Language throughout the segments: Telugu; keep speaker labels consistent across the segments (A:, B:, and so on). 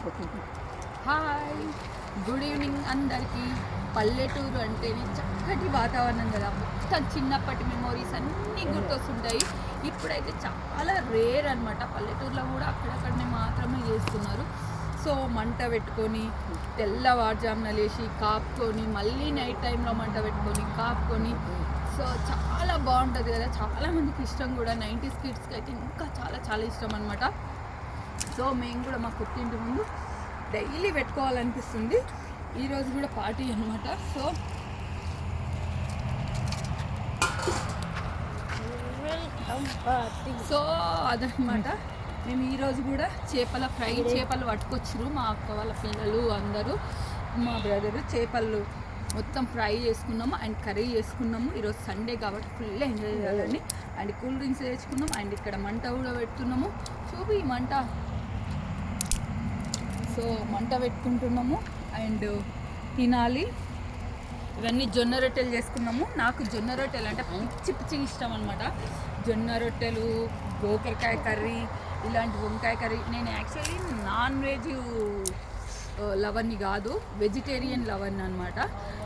A: హాయ్ గుడ్ ఈవినింగ్ అందరికీ. పల్లెటూరు అంటేనే చక్కటి వాతావరణం కదా. మొత్తం చిన్నప్పటి మెమోరీస్ అన్నీ గుర్తొస్తుంటాయి. ఇప్పుడైతే చాలా రేర్ అనమాట పల్లెటూరులో కూడా అక్కడక్కడనే మాత్రమే చేస్తున్నారు. సో మంట పెట్టుకొని తెల్లవారుజామున లేచి కాపుకొని మళ్ళీ నైట్ టైంలో మంట పెట్టుకొని కాపుకొని. సో చాలా బాగుంటుంది కదా. చాలామందికి ఇష్టం కూడా. నైంటీస్ కిడ్స్కి అయితే ఇంకా చాలా చాలా ఇష్టం అనమాట సో మేము కూడా మా పుట్టింటి ముందు డైలీ పెట్టుకోవాలనిపిస్తుంది. ఈరోజు కూడా పార్టీ అనమాట సో సో అదనమాట మేము ఈరోజు కూడా చేపల ఫ్రై చేపలు పట్టుకొచ్చారు మా అక్క వాళ్ళ పిల్లలు అందరూ. మా బ్రదరు చేపలు మొత్తం ఫ్రై చేసుకున్నాము అండ్ కర్రీ చేసుకున్నాము. ఈరోజు సండే కాబట్టి ఫుల్ ఎంజాయ్ చేయాలని. అండ్ కూల్ డ్రింక్స్ తెచ్చుకున్నాం అండ్ ఇక్కడ మంట కూడా పెడుతున్నాము. చూపి ఈ మంట. సో మంట పెట్టుకుంటున్నాము అండ్ తినాలి. ఇవన్నీ జొన్న రొట్టెలు చేసుకున్నాము. నాకు జొన్న రొట్టెలు అంటే పిచ్చి పిచ్చి ఇష్టం అనమాట జొన్న రొట్టెలు గోకరకాయ కర్రీ ఇలాంటి వంకాయ కర్రీ. నేను యాక్చువల్లీ నాన్ వెజ్ లవర్ని కాదు వెజిటేరియన్ లవర్ని అనమాట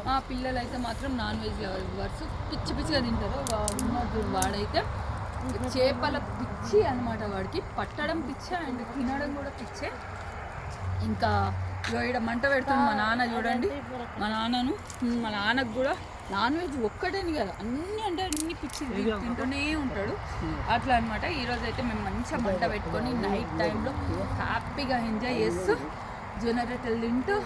A: మా పిల్లలు అయితే మాత్రం నాన్ వెజ్ లవర్స్. పిచ్చి పిచ్చిగా తింటారు. వాడైతే చేపల పిచ్చి అనమాట వాడికి. పట్టడం పిచ్చే అండ్ తినడం కూడా పిచ్చే. ఇంకా ఇగో ఈడ మంట పెడుతుంది మా నాన్న చూడండి. మా నాన్నను మా నాన్నకు కూడా నాన్ వెజ్ ఒక్కటేని కదా. అన్ని అంటే అన్ని పిచ్చి తింటూనే ఉంటాడు. అట్లా అనమాట ఈరోజు అయితే మేము మంచిగా మంట పెట్టుకొని నైట్ టైంలో హ్యాపీగా ఎంజాయ్ చేస్తూ జొన్నరొట్టెలు తింటూ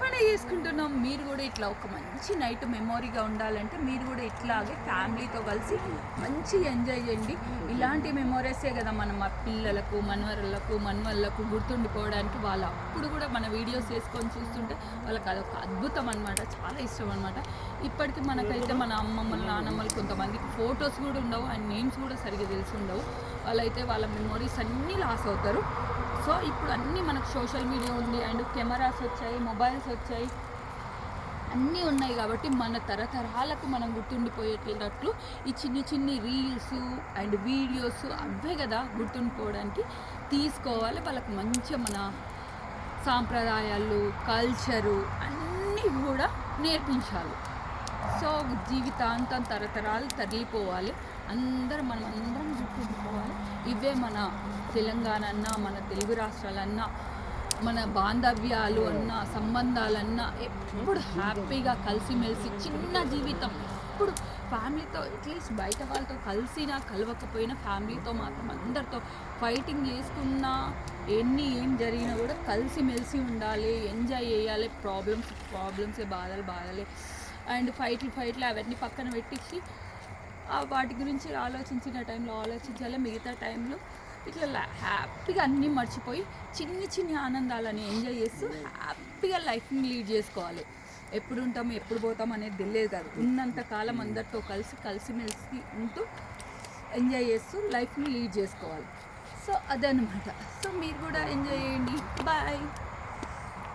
A: పని చేసుకుంటున్నాం. మీరు కూడా ఇట్లా ఒక మంచి నైట్ మెమొరీగా ఉండాలంటే మీరు కూడా ఇట్లాగే ఫ్యామిలీతో కలిసి మంచి ఎంజాయ్ చేయండి. ఇలాంటి మెమొరీసే కదా మనం మా పిల్లలకు మనవరులకు మనవళ్ళకు గుర్తుండిపోవడానికి వాళ్ళు అప్పుడు కూడా మన వీడియోస్ వేసుకొని చూస్తుంటే వాళ్ళకి అదొక అద్భుతం అనమాట చాలా ఇష్టం అనమాట ఇప్పటికీ మనకైతే మన అమ్మమ్మలు నానమ్మలు కొంతమందికి ఫొటోస్ కూడా ఉండవు అండ్ నేమ్స్ కూడా సరిగ్గా తెలిసి ఉండవు. వాళ్ళైతే వాళ్ళ మెమొరీస్ అన్నీ లాస్ అవుతారు. సో ఇప్పుడు అన్నీ మనకు సోషల్ మీడియా ఉంది అండ్ కెమెరాస్ వచ్చాయి మొబైల్స్ వచ్చాయి. అన్నీ ఉన్నాయి కాబట్టి మన తరతరాలకు మనం గుర్తుండిపోయేటట్లు ఈ చిన్ని చిన్ని రీల్స్ అండ్ వీడియోస్ అవే కదా గుర్తుండిపోవడానికి తీసుకోవాలి. వాళ్ళకి మంచిగా మన సాంప్రదాయాలు కల్చరు అన్నీ కూడా నేర్పించాలి. సో జీవితాంతం తరతరాలు తరలిపోవాలి అందరం మనం అందరం గుర్తుండిపోవాలి. ఇవే మన తెలంగాణ అన్నా మన తెలుగు రాష్ట్రాలన్నా మన బాంధవ్యాలు అన్నా సంబంధాలన్నా ఎప్పుడు హ్యాపీగా కలిసిమెలిసి చిన్న జీవితం. ఎప్పుడు ఫ్యామిలీతో అట్లీస్ట్ బయట వాళ్ళతో కలిసినా కలవకపోయినా ఫ్యామిలీతో మాత్రం అందరితో ఫైటింగ్ చేసుకున్నా ఎన్ని ఏం జరిగినా కూడా కలిసిమెలిసి ఉండాలి ఎంజాయ్ చేయాలి. ప్రాబ్లమ్స్ ప్రాబ్లమ్సే బాధలు బాధలే. అండ్ ఫైట్లు ఫైట్లు అవన్నీ పక్కన పెట్టించి వాటి గురించి ఆలోచించిన టైంలో ఆలోచించాలి. మిగతా టైంలో ఇట్లా హ్యాపీగా అన్నీ మర్చిపోయి చిన్ని చిన్ని ఆనందాలని ఎంజాయ్ చేస్తూ హ్యాపీగా లైఫ్ని లీడ్ చేసుకోవాలి. ఎప్పుడు ఉంటాము ఎప్పుడు పోతాం అనేది తెలియదు కాదు. ఉన్నంత కాలం అందరితో కలిసి కలిసిమెలిసి ఉంటూ ఎంజాయ్ చేస్తూ లైఫ్ని లీడ్ చేసుకోవాలి. సో అదనమాట సో మీరు కూడా ఎంజాయ్ చేయండి. బాయ్.